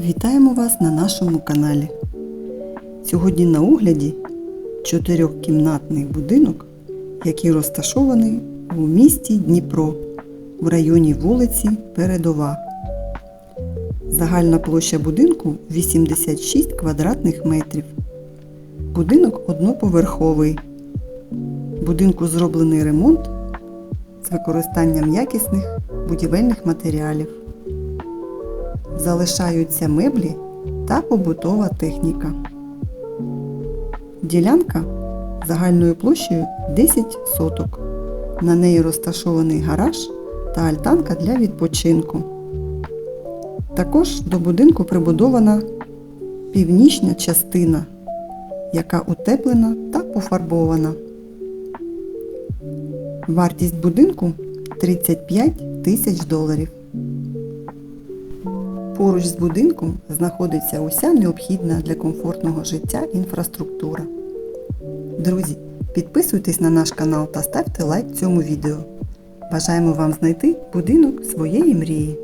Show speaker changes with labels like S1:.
S1: Вітаємо вас на нашому каналі. Сьогодні на огляді чотирьохкімнатний будинок, який розташований у місті Дніпро в районі вулиці Передова. Загальна площа будинку 86 квадратних метрів. Будинок одноповерховий. Будинку зроблений ремонт з використанням якісних будівельних матеріалів. Залишаються меблі та побутова техніка. Ділянка загальною площею 10 соток. На неї розташований гараж та альтанка для відпочинку. Також до будинку прибудована північна частина, яка утеплена та пофарбована. Вартість будинку 35 тисяч доларів. Поруч з будинком знаходиться уся необхідна для комфортного життя інфраструктура. Друзі, підписуйтесь на наш канал та ставте лайк цьому відео. Бажаємо вам знайти будинок своєї мрії.